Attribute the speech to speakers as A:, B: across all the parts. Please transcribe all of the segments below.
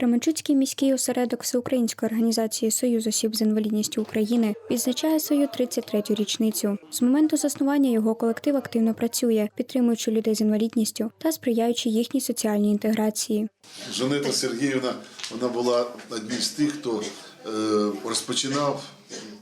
A: Кременчуцький міський осередок Всеукраїнської організації Союз осіб з інвалідністю України відзначає свою 33-ю річницю. З моменту заснування його колектив активно працює, підтримуючи людей з інвалідністю та сприяючи їхній соціальній інтеграції.
B: Жанета Сергіївна вона була однією з тих, хто е, розпочинав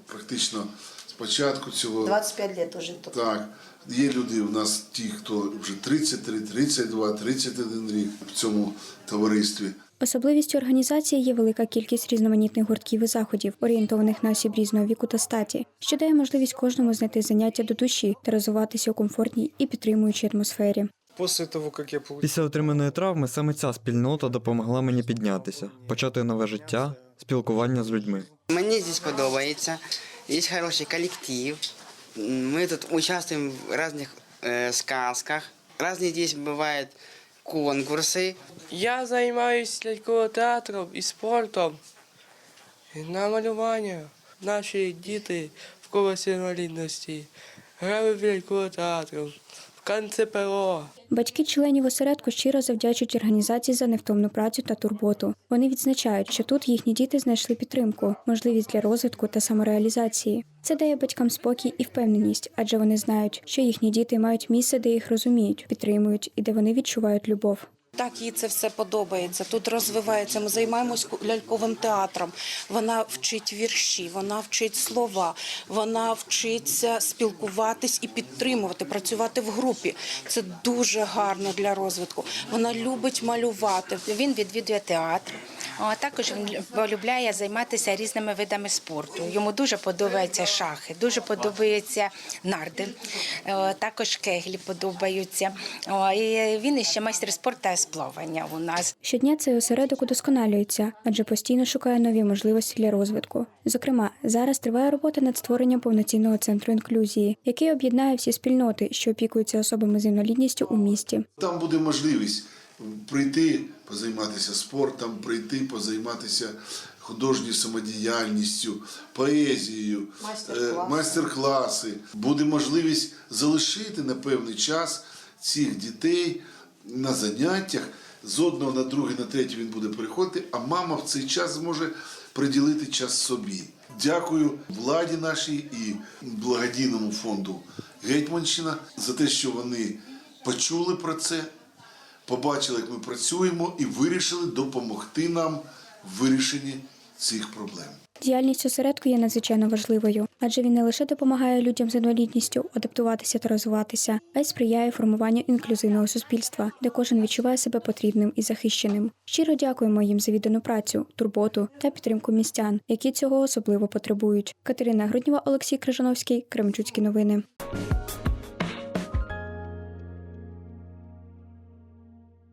B: практично з початку цього.
C: 25 лет уже.
B: Так, є люди у нас ті, хто вже 33, 32, 31 рік в цьому товаристві.
A: Особливістю організації є велика кількість різноманітних гуртків і заходів, орієнтованих на осіб різного віку та статі, що дає можливість кожному знайти заняття до душі та розвиватися у комфортній і підтримуючій атмосфері.
D: После того, как я получил
E: Після отриманої травми саме ця спільнота допомогла мені піднятися, почати нове життя, спілкування з людьми.
F: Мені здесь подобається, є хороший колектив. Ми тут участвуємо в різних е, сказках. Різні здесь бувають конкурси.
G: Я займаюся ляльковим театром і спортом, і на малювання. Наші діти в колесі інвалідності грали в ляльковий театру, в канцеперо.
A: Батьки членів осередку щиро завдячують організації за невтомну працю та турботу. Вони відзначають, що тут їхні діти знайшли підтримку, можливість для розвитку та самореалізації. Це дає батькам спокій і впевненість, адже вони знають, що їхні діти мають місце, де їх розуміють, підтримують і де вони відчувають любов.
H: Так, їй це все подобається. Тут розвивається. Ми займаємось ляльковим театром. Вона вчить вірші, вона вчить слова, вона вчиться спілкуватись і підтримувати, працювати в групі. Це дуже гарно для розвитку. Вона любить малювати.
I: Він відвідує театр. А також він полюбляє займатися різними видами спорту. Йому дуже подобаються шахи, дуже подобаються нарди. Е, Також кеглі подобаються. І він іще майстер спорту з плавання у нас.
A: Щодня цей осередок удосконалюється, адже постійно шукає нові можливості для розвитку. Зокрема, зараз триває робота над створенням повноцінного центру інклюзії, який об'єднає всі спільноти, що опікуються особами з інвалідністю у місті.
B: Там буде можливість прийти позайматися спортом, прийти позайматися художньою самодіяльністю, поезією,
C: Майстер-класи.
B: е, майстер-класи. Буде можливість залишити на певний час цих дітей на заняттях. З одного на друге, на третє він буде переходити, а мама в цей час зможе приділити час собі. Дякую владі нашій і благодійному фонду Гетьманщина за те, що вони почули про це, побачили, як ми працюємо, і вирішили допомогти нам в вирішенні цих проблем.
A: Діяльність осередку є надзвичайно важливою, адже він не лише допомагає людям з інвалідністю адаптуватися та розвиватися, а й сприяє формуванню інклюзивного суспільства, де кожен відчуває себе потрібним і захищеним. Щиро дякуємо їм за віддану працю, турботу та підтримку містян, які цього особливо потребують. Катерина Груднєва, Олексій Крижановський, Кременчуцькі новини.